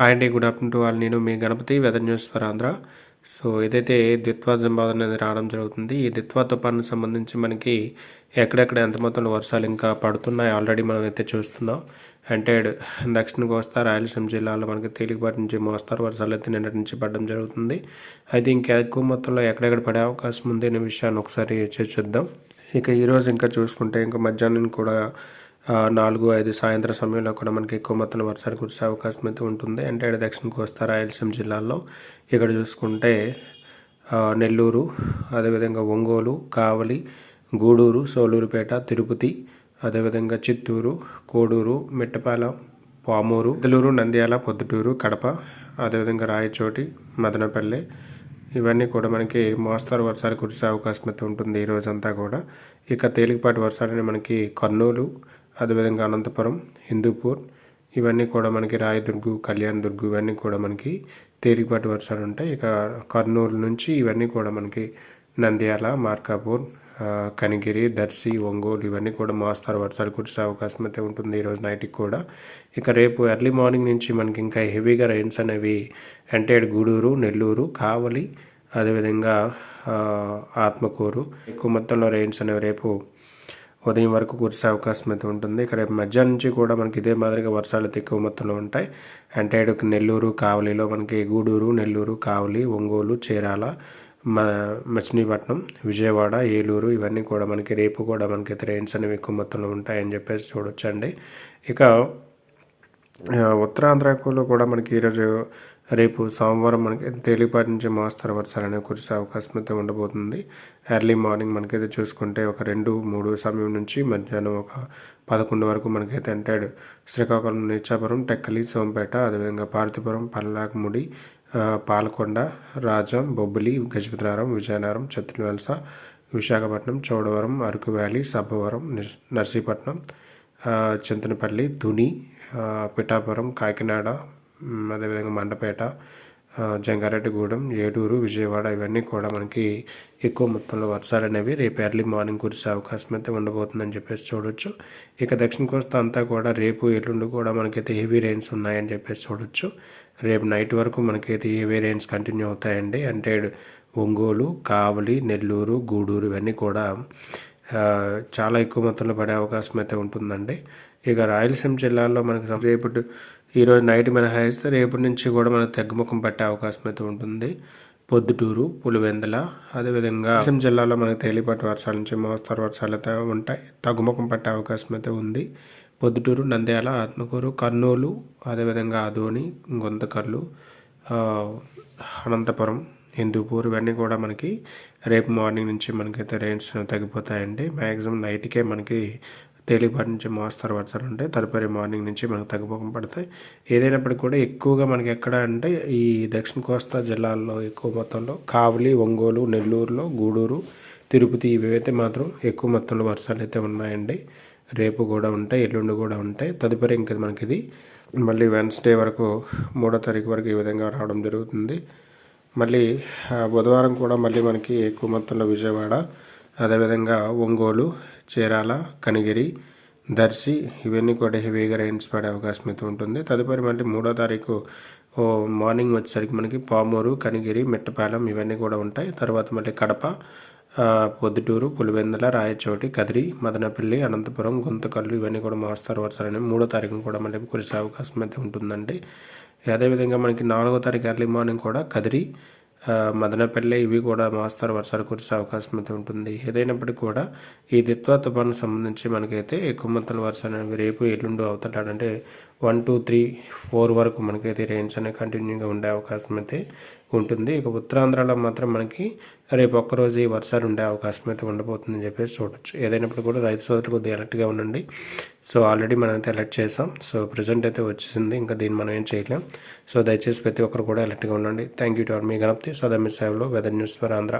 Hi అండి good afternoon to వాళ్ళు నేను మీ Ganapati weather news for Andhra so ఏదైతే ద్విత్వా సంపాదన అనేది రావడం జరుగుతుంది ఈ ద్విత్వా తుఫాను సంబంధించి మనకి ఎక్కడెక్కడ ఎంత మొత్తంలో వర్షాలు ఇంకా పడుతున్నాయి ఆల్రెడీ మనం అయితే చూస్తున్నాం. అంటే దక్షిణ కోస్తా రాయలసీమ జిల్లాలో మనకి తేలికపాటి నుంచి మోస్తారు. వర్షాలు అయితే నిన్నటి నుంచి పడడం జరుగుతుంది. అయితే ఇంకా ఎక్కువ మొత్తంలో ఎక్కడెక్కడ పడే అవకాశం ఉంది అనే విషయాన్ని ఒకసారి చూద్దాం ఇక ఈరోజు ఇంకా చూసుకుంటే ఇంకా మధ్యాహ్నం కూడా నాలుగు ఐదు సాయంత్రం సమయంలో కూడా మనకి ఎక్కువ మొత్తంలో వర్షాలు కురిసే అవకాశం అయితే ఉంటుంది. అంటే దక్షిణ కోస్తా రాయలసీమ జిల్లాల్లో ఇక్కడ చూసుకుంటే నెల్లూరు అదేవిధంగా ఒంగోలు కావలి గూడూరు సోలూరుపేట తిరుపతి అదేవిధంగా చిత్తూరు కోడూరు మిట్టపాలెం పామూరు నెల్లూరు నంద్యాల పొద్దుటూరు కడప అదేవిధంగా రాయచోటి మదనపల్లె ఇవన్నీ కూడా మనకి మోస్తారు వర్షాలు కురిసే అవకాశం అయితే ఉంటుంది ఈ రోజంతా కూడా. ఇక తేలికపాటి వర్షాలని మనకి కర్నూలు అదేవిధంగా అనంతపురం హిందూపూర్ ఇవన్నీ కూడా మనకి రాయదుర్గు కళ్యాణ్ దుర్గు ఇవన్నీ కూడా మనకి తేలికపాటి వర్షాలు ఉంటాయి. ఇక కర్నూలు నుంచి ఇవన్నీ కూడా మనకి నంద్యాల మార్కాపూర్ కనిగిరి దర్శి ఒంగోలు ఇవన్నీ కూడా మోస్తారు వర్షాలు కురిసే అవకాశం అయితే ఉంటుంది ఈరోజు నైట్కి కూడా. ఇక రేపు ఎర్లీ మార్నింగ్ నుంచి మనకి ఇంకా హెవీగా రైన్స్ అనేవి అంటే గూడూరు నెల్లూరు కావలి అదేవిధంగా ఆత్మకూరు ఎక్కువ మొత్తంలో రైన్స్ అనేవి రేపు ఉదయం వరకు కురిసే అవకాశం అయితే ఉంటుంది. ఇక రేపు మధ్యాహ్నం నుంచి కూడా మనకి ఇదే మాదిరిగా వర్షాలు అయితే ఎక్కువ మొత్తంలో ఉంటాయి. అంటే నెల్లూరు కావలిలో మనకి గూడూరు నెల్లూరు కావలి ఒంగోలు చీరాల మచిలీపట్నం విజయవాడ ఏలూరు ఇవన్నీ కూడా మనకి రేపు కూడా మనకి రెయిన్స్ అనేవి ఎక్కువ మొత్తంలో ఉంటాయని చెప్పేసి చూడొచ్చండి. ఇక ఉత్తరాంధ్రలో కూడా మనకి ఈరోజు రేపు సోమవారం మనకి తేలిపాటి నుంచి మోస్తరు వర్షాలు అనేవి కురిసే అవకాశం అయితే ఉండబోతుంది. ఎర్లీ మార్నింగ్ మనకైతే చూసుకుంటే ఒక రెండు మూడు సమయం నుంచి మధ్యాహ్నం ఒక పదకొండు వరకు మనకైతే అంటాడు. శ్రీకాకుళం నిచ్చాపురం టెక్కలి సోంపేట అదేవిధంగా పార్తిపురం పల్లాకముడి పాలకొండ రాజం బొబ్బిలి గజపతినారం విజయనగరం చత్రివలస విశాఖపట్నం చౌడవరం అరకు వ్యాలీ సబ్బవరం నర్సీపట్నం చింతనపల్లి తుని పిఠాపురం కాకినాడ అదేవిధంగా మండపేట జంగారెడ్డిగూడెం ఏడూరు విజయవాడ ఇవన్నీ కూడా మనకి ఎక్కువ మొత్తంలో వర్షాలు అనేవి రేపు ఎర్లీ మార్నింగ్ కురిసే అవకాశం అయితే ఉండబోతుందని చెప్పేసి చూడొచ్చు. ఇక దక్షిణ కోస్తా అంతా కూడా రేపు ఎల్లుండి కూడా మనకైతే హెవీ రెయిన్స్ ఉన్నాయని చెప్పేసి చూడొచ్చు. రేపు నైట్ వరకు మనకైతే హెవీ రెయిన్స్ కంటిన్యూ అవుతాయండి. అంటే ఒంగోలు కావలి నెల్లూరు గూడూరు ఇవన్నీ కూడా చాలా ఎక్కువ మొత్తంలో పడే అవకాశం అయితే ఉంటుందండి. ఇక రాయలసీమ జిల్లాలో మనకి రేపు ఈరోజు నైట్ మినహాయిస్తే రేపటి నుంచి కూడా మనకు తగ్గుముఖం పట్టే అవకాశం అయితే ఉంటుంది. పొద్దుటూరు పులివెందల అదేవిధంగా రాయలసీమ జిల్లాలో మనకు తేలిపాటి వర్షాల నుంచి మోస్తరు వర్షాలు అయితే ఉంటాయి. తగ్గుముఖం పట్టే అవకాశం అయితే ఉంది. పొద్దుటూరు నంద్యాల ఆత్మకూరు కర్నూలు అదేవిధంగా ఆదోని గొంతకర్లు అనంతపురం హిందూపూర్ ఇవన్నీ కూడా మనకి రేపు మార్నింగ్ నుంచి మనకైతే రేంజ్ తగ్గిపోతాయండి. మ్యాక్సిమం నైట్కే మనకి తేలికపాటి నుంచి మోస్తారు వర్షాలు ఉంటాయి తదుపరి మార్నింగ్ నుంచి మనకు తగ్గుముఖం పడతాయి. ఏదైనప్పటికీ కూడా ఎక్కువగా మనకి ఎక్కడ అంటే ఈ దక్షిణ కోస్తా జిల్లాల్లో ఎక్కువ మొత్తంలో కావలి ఒంగోలు నెల్లూరులో గూడూరు తిరుపతి ఇవైతే మాత్రం ఎక్కువ మొత్తంలో వర్షాలు అయితే ఉన్నాయండి. రేపు కూడా ఉంటాయి ఎల్లుండి కూడా ఉంటాయి. తదుపరి ఇంకా మనకి ఇది మళ్ళీ వెన్స్డే వరకు మూడో తారీఖు వరకు ఈ విధంగా రావడం జరుగుతుంది. మళ్ళీ బుధవారం కూడా మళ్ళీ మనకి ఎక్కువ మొత్తంలో విజయవాడ అదేవిధంగా ఒంగోలు చీరాల కనిగిరి దర్శి ఇవన్నీ కూడా హెవీగా రైన్స్ పడే అవకాశం అయితే ఉంటుంది. తదుపరి మళ్ళీ మూడో తారీఖు ఓ మార్నింగ్ వచ్చేసరికి మనకి పామూరు కనిగిరి మిట్టపాలెం ఇవన్నీ కూడా ఉంటాయి. తర్వాత మళ్ళీ కడప పొద్దుటూరు పులివెందుల రాయచోటి కదిరి మదనపల్లి అనంతపురం గుంతకల్లు ఇవన్నీ కూడా మోస్తారు వర్షాలని మూడో తారీఖున కూడా మళ్ళీ కురిసే అవకాశం అయితే ఉంటుందండి. అదేవిధంగా మనకి నాలుగో తారీఖు ఎర్లీ మార్నింగ్ కూడా కదిరి మదనపల్లె ఇవి కూడా మోస్తరు వర్షాలు కురిసే అవకాశం అయితే ఉంటుంది. ఏదైనప్పటికీ కూడా ఈ దిత్వా తుఫాను సంబంధించి మనకైతే ఎక్కువ మొత్తం వర్షాలు అనేవి రేపు ఎల్లుండు అవుతాడు అంటే వన్ టూ త్రీ ఫోర్ వరకు మనకైతే రేంజ్ అనేది కంటిన్యూగా ఉండే అవకాశం అయితే ఉంటుంది. ఇక ఉత్తరాంధ్రలో మాత్రం మనకి రేపు ఒక్కరోజు ఈ వర్షాలు ఉండే అవకాశం అయితే ఉండబోతుందని చెప్పేసి చూడొచ్చు. ఏదైనప్పుడు కూడా రైతు సోదరులు కొద్దిగా అలర్ట్గా ఉండండి. సో ఆల్రెడీ మనం అయితే అలర్ట్ చేసాం సో ప్రజెంట్ అయితే వచ్చేసింది. ఇంకా దీన్ని మనం ఏం చేయలేం. సో దయచేసి ప్రతి ఒక్కరు కూడా అలర్ట్గా ఉండండి. థ్యాంక్ యూ టు మీ గణపతి సదమి సేవలో వెదర్ న్యూస్ ఫర్ ఆంధ్ర.